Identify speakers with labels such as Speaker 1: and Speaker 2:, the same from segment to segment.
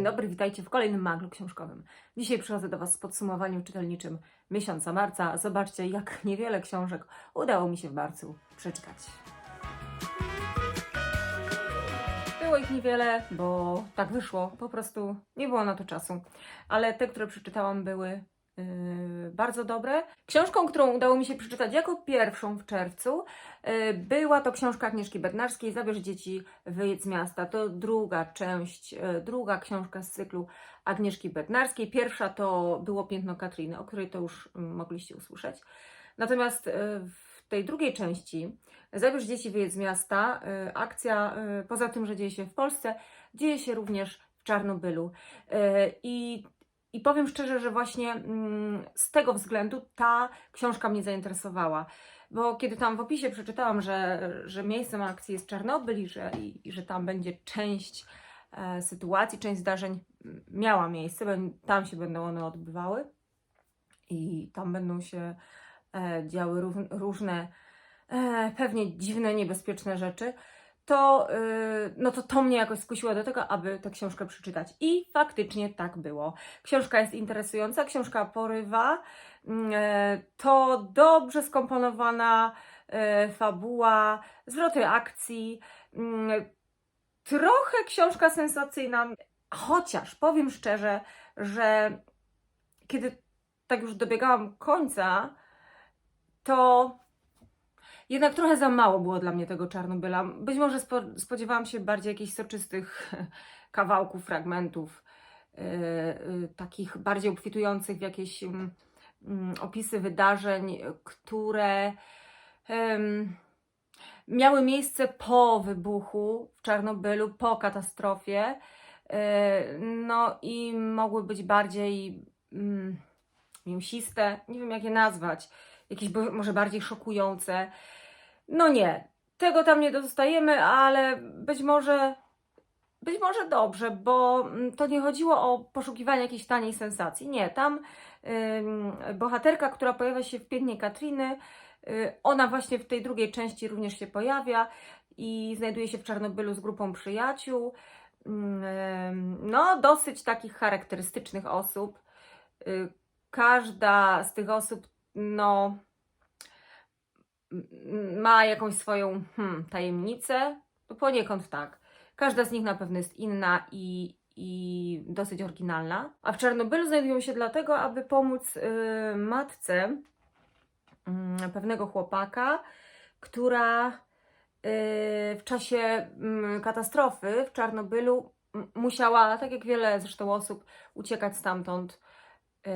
Speaker 1: dzień dobry, witajcie w kolejnym maglu książkowym. Dzisiaj przychodzę do Was z podsumowaniem czytelniczym miesiąca marca. Zobaczcie, jak niewiele książek udało mi się w marcu przeczytać. Było ich niewiele, bo tak wyszło, po prostu nie było na to czasu. Ale te, które przeczytałam, były bardzo dobre. Książką, którą udało mi się przeczytać jako pierwszą w czerwcu, yy, była to książka Agnieszki Bednarskiej Zabierz dzieci, wyjedź z miasta. To druga część, yy, druga książka z cyklu Agnieszki Bednarskiej. Pierwsza to było Piętno Katriny, o której to już mogliście usłyszeć. Natomiast w tej drugiej części Zabierz dzieci, wyjedź z miasta. Akcja, poza tym, że dzieje się w Polsce, dzieje się również w Czarnobylu. I i powiem szczerze, że właśnie mm, z tego względu ta książka mnie zainteresowała. Bo kiedy tam w opisie przeczytałam, że, że miejscem akcji jest Czarnobyl i że, i, i że tam będzie część e, sytuacji, część zdarzeń miała miejsce, tam się będą one odbywały i tam będą się e, działy rów, różne, e, pewnie dziwne, niebezpieczne rzeczy, to, y, no to to mnie jakoś skusiło do tego, aby tę książkę przeczytać. I faktycznie tak było. Książka jest interesująca, książka porywa. E, To dobrze skomponowana e, fabuła, zwroty akcji. Trochę książka sensacyjna, chociaż powiem szczerze, że kiedy tak już dobiegałam końca, to jednak trochę za mało było dla mnie tego Czarnobyla. Być może spo, spodziewałam się bardziej jakichś soczystych kawałków, fragmentów, yy, yy, takich bardziej obfitujących w jakieś yy, opisy wydarzeń, które ym, miały miejsce po wybuchu w Czarnobylu, po katastrofie. Yy, no i mogły być bardziej mm, mięsiste, nie wiem jak je nazwać, jakieś może bardziej szokujące. No nie, tego tam nie dostajemy, ale być może, być może dobrze, bo mm, to nie chodziło o poszukiwanie jakiejś taniej sensacji. Nie, tam ym, bohaterka, która pojawia się w Pięknie Katriny, y, ona właśnie w tej drugiej części również się pojawia i znajduje się w Czarnobylu z grupą przyjaciół. Ym, No, dosyć takich charakterystycznych osób. Y, Każda z tych osób, no, ma jakąś swoją hmm, tajemnicę, poniekąd tak. Każda z nich na pewno jest inna i, i dosyć oryginalna. A w Czarnobylu znajdują się dlatego, aby pomóc y, matce y, pewnego chłopaka, która y, w czasie mm, katastrofy w Czarnobylu musiała, tak jak wiele zresztą osób, uciekać stamtąd. Y,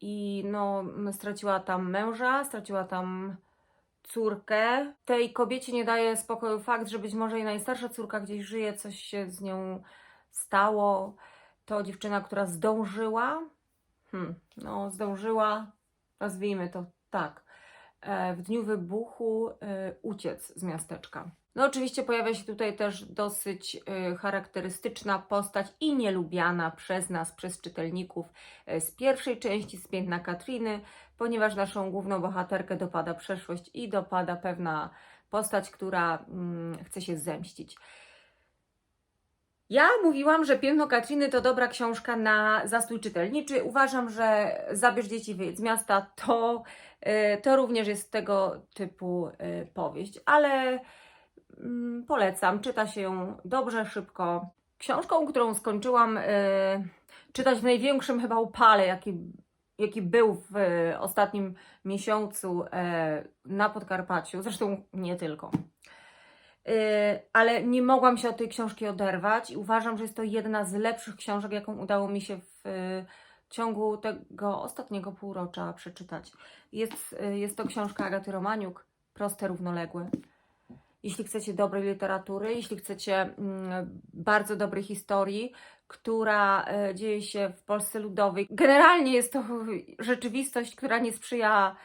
Speaker 1: I no, straciła tam męża, straciła tam córkę. Tej kobiecie nie daje spokoju fakt, że być może jej najstarsza córka gdzieś żyje, coś się z nią stało. To dziewczyna, która zdążyła, hmm, no zdążyła, nazwijmy to tak, e, w dniu wybuchu e, uciec z miasteczka. No oczywiście pojawia się tutaj też dosyć e, charakterystyczna postać i nielubiana przez nas, przez czytelników z pierwszej części, z Piętna Katriny, ponieważ naszą główną bohaterkę dopada przeszłość i dopada pewna postać, która mm, chce się zemścić. Ja mówiłam, że Piękno Katriny to dobra książka na zastój czytelniczy. Uważam, że Zabierz dzieci, z miasta to, y, to również jest tego typu y, powieść, ale mm, polecam, czyta się ją dobrze, szybko. Książką, którą skończyłam y, czytać w największym chyba upale, jaki, jaki był w y, ostatnim miesiącu y, na Podkarpaciu, zresztą nie tylko. Y, ale nie mogłam się od tej książki oderwać i uważam, że jest to jedna z lepszych książek, jaką udało mi się w ciągu tego ostatniego półrocza przeczytać. Jest, jest to książka Agaty Romaniuk, Proste, równoległe. Jeśli chcecie dobrej literatury, jeśli chcecie mm, bardzo dobrej historii, która e, dzieje się w Polsce Ludowej. Generalnie jest to rzeczywistość, która nie sprzyja,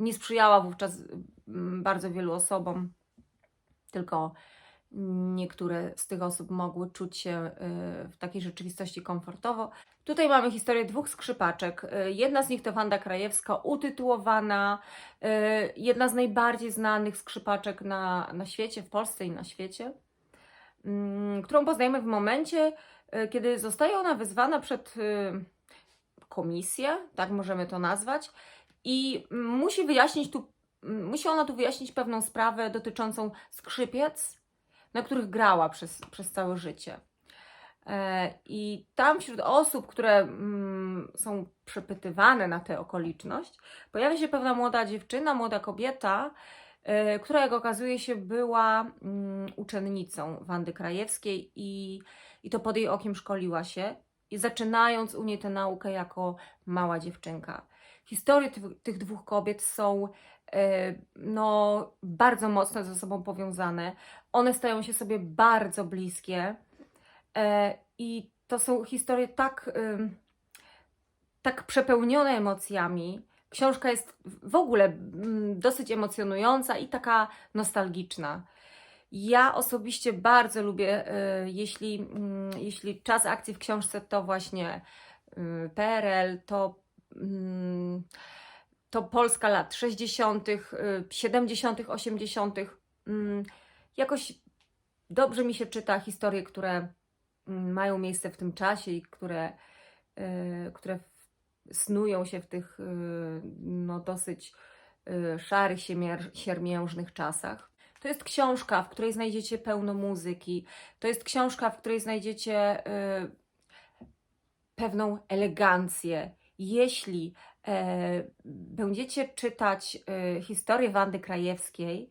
Speaker 1: nie sprzyjała wówczas mm, bardzo wielu osobom tylko niektóre z tych osób mogły czuć się y, w takiej rzeczywistości komfortowo. Tutaj mamy historię dwóch skrzypaczek. Y, Jedna z nich to Wanda Krajewska, utytułowana, jedna z najbardziej znanych skrzypaczek na, na świecie, w Polsce i na świecie. Mm, którą poznajemy w momencie, y, kiedy zostaje ona wezwana przed y, komisję, tak możemy to nazwać, i musi wyjaśnić tu, musi ona tu wyjaśnić pewną sprawę dotyczącą skrzypiec, na których grała przez, przez całe życie. E, I tam wśród osób, które mm, są przepytywane na tę okoliczność, pojawia się pewna młoda dziewczyna, młoda kobieta, e, która jak okazuje się była mm, uczennicą Wandy Krajewskiej i, i to pod jej okiem szkoliła się, zaczynając u niej tę naukę jako mała dziewczynka. Historie tych, dwóch kobiet są e, no, bardzo mocno ze sobą powiązane. One stają się sobie bardzo bliskie. E, I to są historie tak, tak przepełnione emocjami. Książka jest w ogóle mm, dosyć emocjonująca i taka nostalgiczna. Ja osobiście bardzo lubię, y, jeśli, mm, jeśli czas akcji w książce to właśnie y, PRL, to, mm, to Polska lat 60., y, 70., 80. Mm, Jakoś dobrze mi się czyta historie, które mają miejsce w tym czasie i które, y, które snują się w tych y, no, dosyć y, szarych, siermiężnych czasach. To jest książka, w której znajdziecie pełno muzyki. To jest książka, w której znajdziecie y, pewną elegancję. Jeśli e, będziecie czytać historię Wandy Krajewskiej,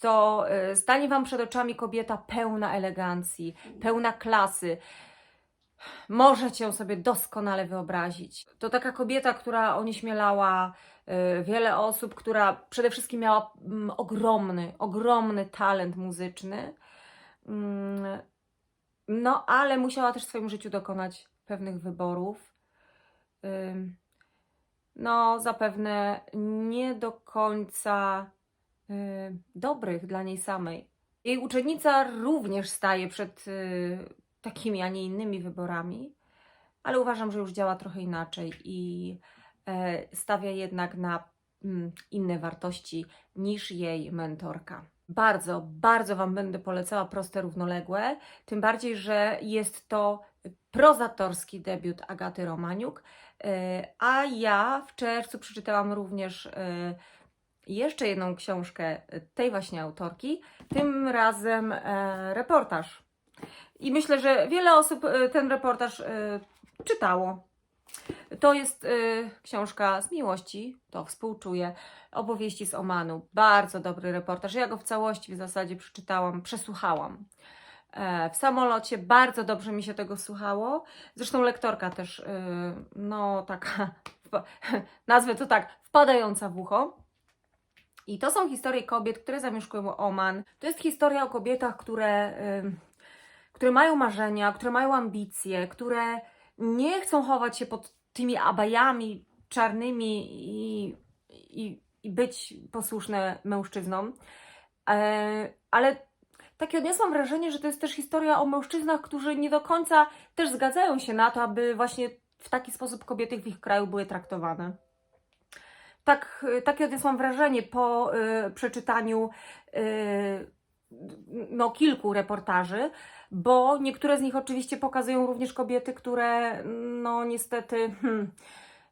Speaker 1: to stanie Wam przed oczami kobieta pełna elegancji, pełna klasy. Możecie ją sobie doskonale wyobrazić. To taka kobieta, która onieśmielała e, wiele osób, która przede wszystkim miała mm, ogromny, ogromny talent muzyczny. Mm, No, ale musiała też w swoim życiu dokonać pewnych wyborów. No, zapewne nie do końca y, dobrych dla niej samej. Jej uczennica również staje przed y, takimi, a nie innymi wyborami, ale uważam, że już działa trochę inaczej i e, stawia jednak na mm, inne wartości niż jej mentorka. Bardzo, bardzo Wam będę polecała proste równoległe, tym bardziej, że jest to prozatorski debiut Agaty Romaniuk, e, a ja w czerwcu przeczytałam również e, jeszcze jedną książkę tej właśnie autorki, tym razem reportaż. I myślę, że wiele osób e, ten reportaż e, czytało. To jest e, książka z miłości, to współczuję, opowieści z Omanu. Bardzo dobry reportaż. Ja go w całości w zasadzie przeczytałam, przesłuchałam. E, W samolocie bardzo dobrze mi się tego słuchało. Zresztą lektorka też, no taka, nazwę to tak, wpadająca w ucho. I to są historie kobiet, które zamieszkują Oman. To jest historia o kobietach, które, które mają marzenia, które mają ambicje, które nie chcą chować się pod tymi abajami czarnymi i, i, i być posłuszne mężczyznom. E, ale takie odniosłam wrażenie, że to jest też historia o mężczyznach, którzy nie do końca też zgadzają się na to, aby właśnie w taki sposób kobiety w ich kraju były traktowane tak, takie odniosłam wrażenie po y, przeczytaniu y, no, kilku reportaży, bo niektóre z nich oczywiście pokazują również kobiety, które no niestety hmm,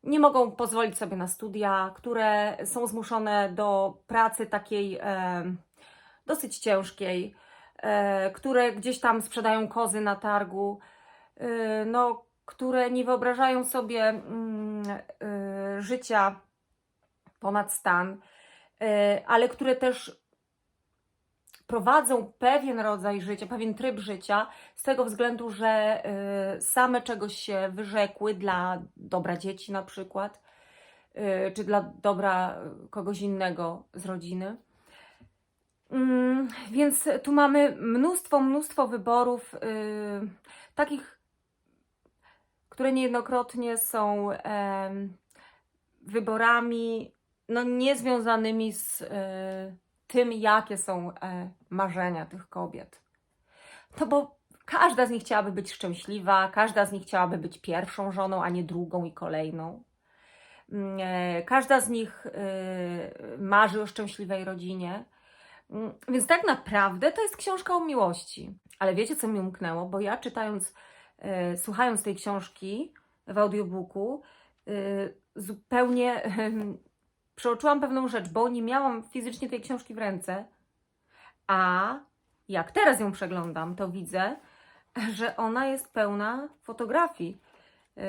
Speaker 1: nie mogą pozwolić sobie na studia, które są zmuszone do pracy takiej e, dosyć ciężkiej, e, które gdzieś tam sprzedają kozy na targu, e, no, które nie wyobrażają sobie mm, e, życia ponad stan, e, ale które też prowadzą pewien rodzaj życia, pewien tryb życia, z tego względu, że e, same czegoś się wyrzekły dla dobra dzieci na przykład, e, czy dla dobra kogoś innego z rodziny. Mm, Więc tu mamy mnóstwo, mnóstwo wyborów, y, takich, które niejednokrotnie są wyborami no, niezwiązanymi z tym, jakie są e, marzenia tych kobiet. No bo każda z nich chciałaby być szczęśliwa, każda z nich chciałaby być pierwszą żoną, a nie drugą i kolejną. Mm, e, Każda z nich e, marzy o szczęśliwej rodzinie. Mm, Więc tak naprawdę to jest książka o miłości. Ale wiecie, co mi umknęło? Bo ja czytając, e, słuchając tej książki w audiobooku, e, zupełnie przeoczyłam pewną rzecz, bo nie miałam fizycznie tej książki w ręce, a jak teraz ją przeglądam, to widzę, że ona jest pełna fotografii. Yy,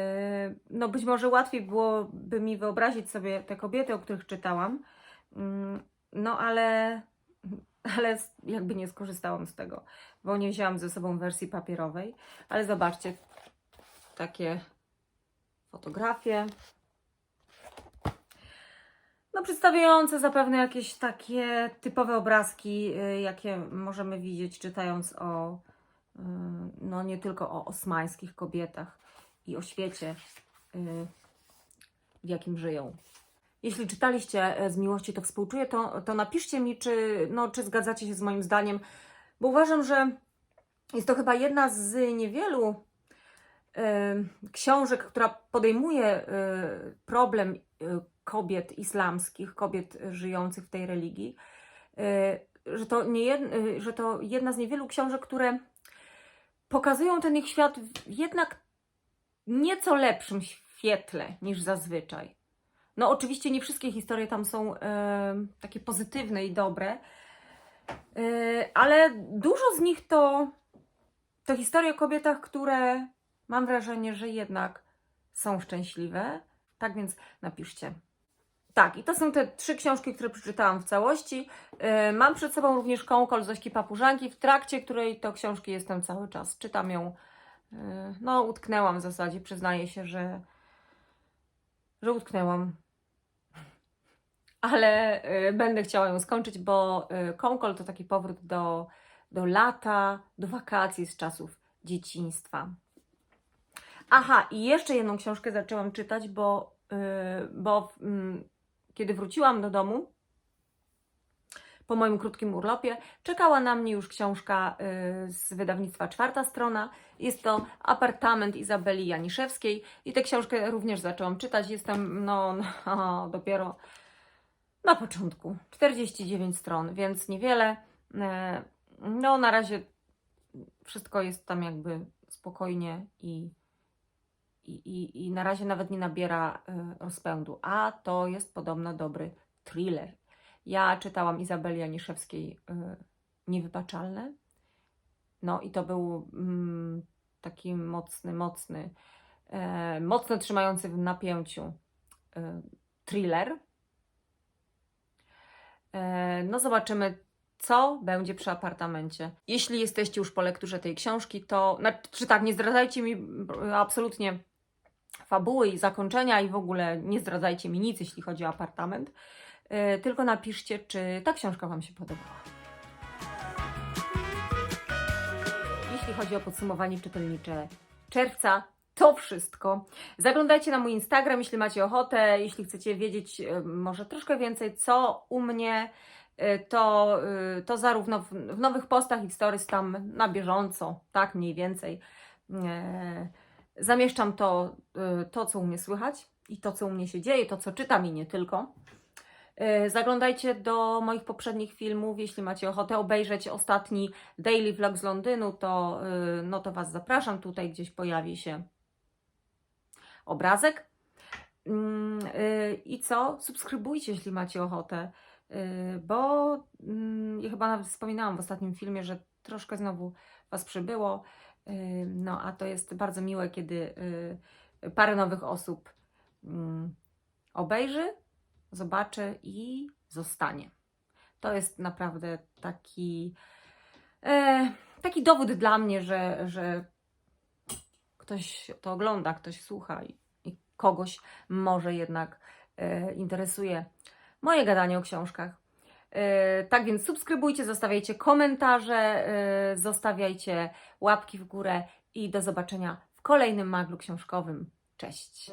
Speaker 1: No być może łatwiej byłoby mi wyobrazić sobie te kobiety, o których czytałam, Mm, no ale, ale jakby nie skorzystałam z tego, bo nie wzięłam ze sobą wersji papierowej. Ale zobaczcie, takie fotografie. No, przedstawiające zapewne jakieś takie typowe obrazki, y, jakie możemy widzieć czytając o, y, no nie tylko o osmańskich kobietach i o świecie, y, w jakim żyją. Jeśli czytaliście z miłości, to współczuję, to, to napiszcie mi, czy, no, czy zgadzacie się z moim zdaniem, bo uważam, że jest to chyba jedna z niewielu książek, która podejmuje problem kobiet islamskich, kobiet żyjących w tej religii, e, że to, nie e, że to jedna z niewielu książek, które pokazują ten ich świat jednak nieco lepszym świetle niż zazwyczaj. No, oczywiście nie wszystkie historie tam są takie pozytywne i dobre, ale dużo z nich to, to historie o kobietach, które mam wrażenie, że jednak są szczęśliwe. Tak więc napiszcie. Tak, i to są te trzy książki, które przeczytałam w całości. E, Mam przed sobą również Kołkol Zośki Papużanki, w trakcie której to książki jestem cały czas. Czytam ją, e, no utknęłam w zasadzie, przyznaję się, że, że utknęłam. Ale e, będę chciała ją skończyć, bo Kołkol to taki powrót do, do lata, do wakacji z czasów dzieciństwa. Aha, i jeszcze jedną książkę zaczęłam czytać, bo, bo mm, kiedy wróciłam do domu po moim krótkim urlopie, czekała na mnie już książka yy, z wydawnictwa Czwarta Strona. Jest to Apartament Izabeli Janiszewskiej i tę książkę również zaczęłam czytać. Jestem no, no dopiero na początku. 49 stron, więc niewiele. Yy, No, na razie wszystko jest tam jakby spokojnie i i, i, na razie nawet nie nabiera y, rozpędu. A to jest podobno dobry thriller. Ja czytałam Izabeli Janiszewskiej y, Niewybaczalne. No i to był mm, taki mocny, mocny, e, mocno trzymający w napięciu y, thriller. E, no zobaczymy, co będzie przy apartamencie. Jeśli jesteście już po lekturze tej książki, to znaczy tak, nie zdradzajcie mi absolutnie fabuły i zakończenia i w ogóle nie zdradzajcie mi nic, jeśli chodzi o apartament. Yy, tylko napiszcie, czy ta książka Wam się podobała. Jeśli chodzi o podsumowanie czytelnicze czerwca, to wszystko. Zaglądajcie na mój Instagram, jeśli macie ochotę, jeśli chcecie wiedzieć yy, może troszkę więcej, co u mnie y, to, to zarówno w, w nowych postach i stories tam na bieżąco, tak mniej więcej. E, Zamieszczam to, y, to, co u mnie słychać i to, co u mnie się dzieje, to, co czytam i nie tylko. E, Zaglądajcie do moich poprzednich filmów, jeśli macie ochotę obejrzeć ostatni daily vlog z Londynu, to, y, no to Was zapraszam. Tutaj gdzieś pojawi się obrazek. Mm, y, I co? Subskrybujcie, jeśli macie ochotę, y, bo mm, ja chyba nawet wspominałam w ostatnim filmie, że troszkę znowu Was przybyło. No, a to jest bardzo miłe, kiedy y, parę nowych osób mm, obejrzy, zobaczy i zostanie. To jest naprawdę taki, e, taki dowód dla mnie, że, że ktoś to ogląda, ktoś słucha i, i kogoś może jednak e, interesuje moje gadanie o książkach. E, Tak więc subskrybujcie, zostawiajcie komentarze, e, zostawiajcie łapki w górę i do zobaczenia w kolejnym maglu książkowym. Cześć!